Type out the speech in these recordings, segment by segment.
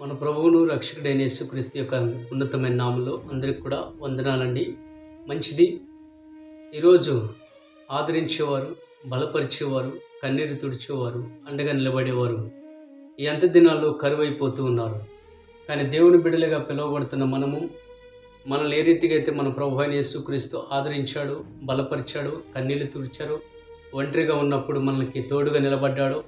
మన ప్రభువును రక్షకుడైన యేసుక్రీస్తు యొక్క ఉన్నతమైన నామంలో అందరికి కూడా వందనాలండి. మంచిది. ఈరోజు ఆదరించేవారు బలపరిచేవారు కన్నీరు తుడిచేవారు అండగా నిలబడేవారు ఈ అంత దినాల్లో కరువైపోతూ ఉన్నారు. కానీ దేవుని బిడ్డలుగా పిలువబడుతున్న మనము మనల్ని ఏ రీతిగా అయితే మన ప్రభు అయిన యేసుక్రీస్తు ఆదరించాడు బలపరిచాడు కన్నీళ్ళు తుడిచాడు ఒంటరిగా ఉన్నప్పుడు మనకి తోడుగా నిలబడ్డాడు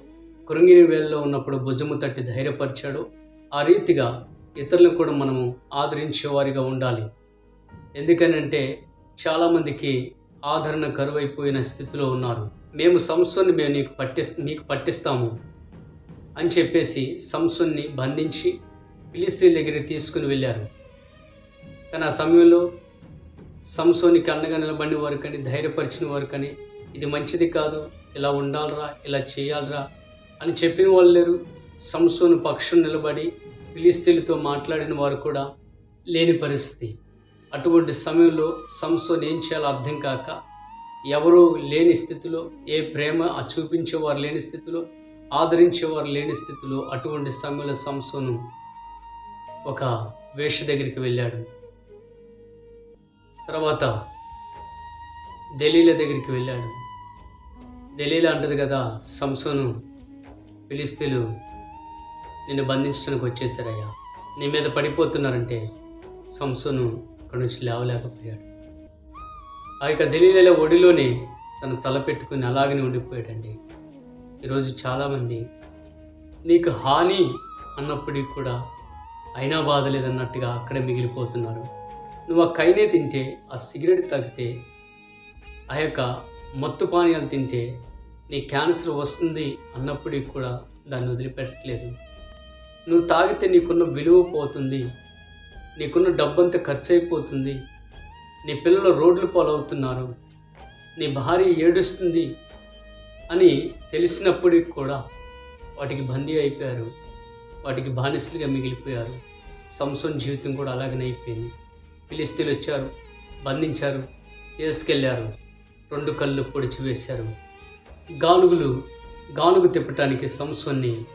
కృంగిని వేలలో ఉన్నప్పుడు భుజము తట్టి ధైర్యపరిచాడు ఆ రీతిగా ఇతరులను కూడా మనము ఆదరించేవారిగా ఉండాలి. ఎందుకనంటే చాలామందికి ఆదరణ కరువైపోయిన స్థితిలో ఉన్నారు. మేము సంస్థని మేము నీకు పట్టిస్ నీకు పట్టిస్తాము అని చెప్పేసి సంస్థని బంధించి ఫిలిస్తీన్ దగ్గరికి తీసుకుని వెళ్ళారు. కానీ ఆ సమయంలో సంసోనికి అండగా నిలబడిన వారు కానీ ధైర్యపరిచిన వారు కానీ ఇది మంచిది కాదు ఇలా ఉండాలరా ఇలా చేయాలరా అని చెప్పిన వాళ్ళు లేరు. సంసోను పక్షం నిలబడి ఫిలిస్తీన్లతో మాట్లాడిన వారు కూడా లేని పరిస్థితి. అటువంటి సమయంలో సంసోన్ ఏం చేయాలో అర్థం కాక ఎవరు లేని స్థితిలో ఏ ప్రేమ చూపించేవారు లేని స్థితిలో ఆదరించేవారు లేని స్థితిలో అటువంటి సమయంలో సంసోను ఒక వేష దగ్గరికి వెళ్ళాడు. తర్వాత దలీల దగ్గరికి వెళ్ళాడు. దలీల అంటది కదా సంసోను ఫిలిస్తీన్లు నిన్ను బంధించడానికి వచ్చేసారయ్యా నీ మీద పడిపోతున్నారంటే సంసోను అక్కడి నుంచి లేవలేకపోయాడు. ఆ యొక్క దిలీల ఒడిలోనే తను తల పెట్టుకుని అలాగనే ఉండిపోయాడండి. ఈరోజు చాలామంది నీకు హాని అన్నప్పటికీ కూడా అయినా బాధ లేదన్నట్టుగా అక్కడే మిగిలిపోతున్నారు. నువ్వు ఆ కైనే తింటే ఆ సిగరెట్ తాగితే ఆ యొక్క మత్తు పానీయాలు తింటే నీ క్యాన్సర్ వస్తుంది అన్నప్పటికీ కూడా దాన్ని వదిలిపెట్టట్లేదు. నువ్వు తాగితే నీకున్న విలువ పోతుంది. నీకున్న డబ్బంతా ఖర్చు అయిపోతుంది నీ పిల్లలు రోడ్లు పాలవుతున్నారు. నీ భార్య ఏడుస్తుంది అని తెలిసినప్పటికి కూడా వాటికి బందీ అయిపోయారు. వాటికి బానిసలుగా మిగిలిపోయారు. సంసోన్ జీవితం కూడా అలాగనే అయిపోయింది. పిలిస్తీలు వచ్చారు బంధించారు తీసుకెళ్ళారు రెండు కళ్ళు పొడిచి వేశారు. గానుగులు గానుగు తిప్పటానికి సంసోన్ని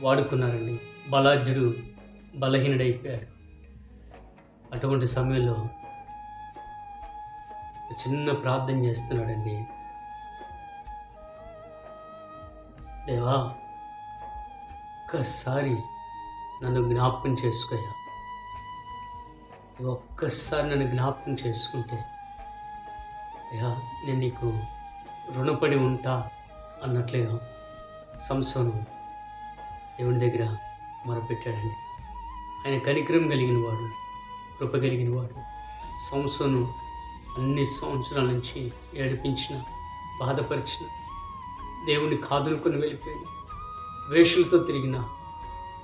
వాడుకున్నారండి. బలాఢ్యుడు బలహీనుడైపోయాడు. అటువంటి సమయంలో చిన్న ప్రార్థన చేస్తున్నాడండి. దేవా ఒక్కసారి నన్ను జ్ఞాపకం చేసుకోయా ఒక్కసారి నన్ను జ్ఞాపకం చేసుకుంటే అయ్యా నేను నీకు రుణపడి ఉంటా అన్నట్లుగా సంసోను దేవుని దగ్గర మొరపెట్టాడండి. ఆయన కనికరం కలిగిన వాడు కృప కలిగిన వాడు సంస్థను అన్ని సంవత్సరాల నుంచి ఏడిపించిన బాధపరిచిన దేవుని కాదునుకొని వెళ్ళిపోయిన వేషులతో తిరిగిన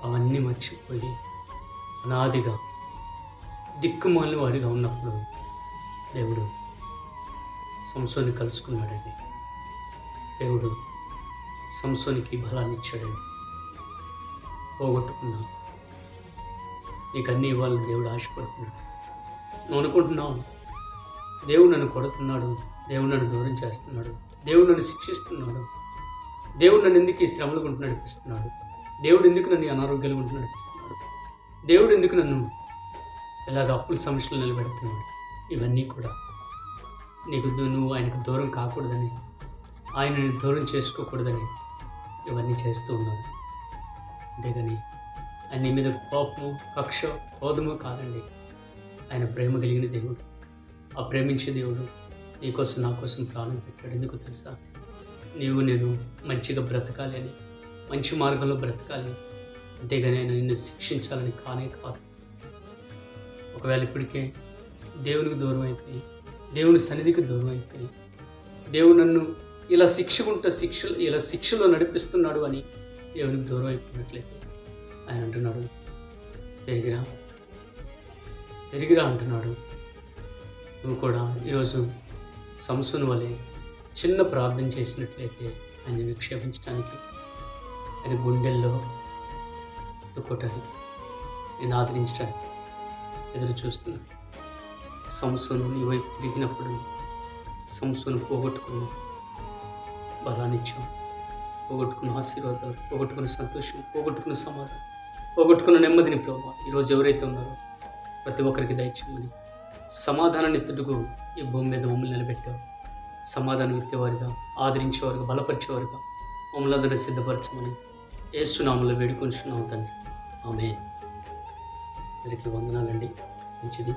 అవన్నీ మర్చిపోయి అనాదిగా దిక్కుమాలిన వాడిగా ఉన్నప్పుడు దేవుడు సంసోని కలుసుకున్నాడండి. దేవుడు సంసోనికి బలాన్ని ఇచ్చాడండి పోగొట్టుకున్నాను. నీకు అన్నీ ఇవ్వాలని దేవుడు ఆశపడుతున్నాడు. నువ్వు అనుకుంటున్నావు దేవుడు నన్ను కొడుతున్నాడు దేవుడు నన్ను దూరం చేస్తున్నాడు దేవుడు నన్ను శిక్షిస్తున్నాడు దేవుడు నన్ను ఎందుకు ఈ శ్రమలు గుంట నడిపిస్తున్నాడు దేవుడు ఎందుకు నన్ను అనారోగ్యాలు గుంటూ నడిపిస్తున్నాడు దేవుడు ఎందుకు నన్ను ఇలాగ అప్పుల సమస్యలు నిలబెడుతున్నాడు ఇవన్నీ కూడా నీకు నువ్వు ఆయనకు దూరం కాకూడదని ఆయనని దూరం చేసుకోకూడదని ఇవన్నీ చేస్తూ ఉన్నాడు అంతేగాని ఆయన నీ మీద కోపము కక్ష క్రోధము కాదండి. ఆయన ప్రేమ కలిగిన దేవుడు. ఆ ప్రేమించే దేవుడు నీకోసం నా కోసం ప్రాణం పెట్టాడు. ఎందుకు తెలుసా? నీవు నేను మంచిగా బ్రతకాలి అని మంచి మార్గంలో బ్రతకాలి. అంతేగాని ఆయన నిన్ను శిక్షించాలని కానే కాదు. ఒకవేళ ఇప్పటికే దేవునికి దూరం అయిపోయి దేవుని సన్నిధికి దూరం అయిపోయి దేవుడు నన్ను ఇలా శిక్షకుంట శిక్ష ఇలా శిక్షలో నడిపిస్తున్నాడు అని దేవునికి దూరం అయిపోయినట్లయితే ఆయన అంటున్నాడు తిరిగిరా తిరిగిరా అంటున్నాడు. నువ్వు కూడా ఈరోజు సంసుని వలె చిన్న ప్రార్థన చేసినట్లయితే ఆయన నిక్షేపించడానికి ఆయన గుండెల్లో దుక్కోటానికి నేను ఆదరించడానికి ఎదురు చూస్తున్నాను సంసును నీ వైపు తిరిగినప్పుడు సంసును పోగొట్టుకున్నావు బలాన్నిచ్చావు. పోగొట్టుకున్న ఆశీర్వాదాలు పోగొట్టుకున్న సంతోషం పోగొట్టుకున్న సమాధానం పోగొట్టుకున్న నెమ్మదిని ప్రభావ ఈరోజు ఎవరైతే ఉన్నారో ప్రతి ఒక్కరికి దయచేయమని సమాధానాన్ని ఎత్తుటకు ఈ భూమి మీద మమ్మల్ని నిలబెట్టావు సమాధానం ఎత్తేవారుగా ఆదరించేవారుగా బలపరిచేవారుగా మమ్మల్ని అందరినీ సిద్ధపరచమని ఏసునామలో వేడుకొంచున్నాం తండ్రి. ఆమె అందరికీ వందనాలండి. మంచిది.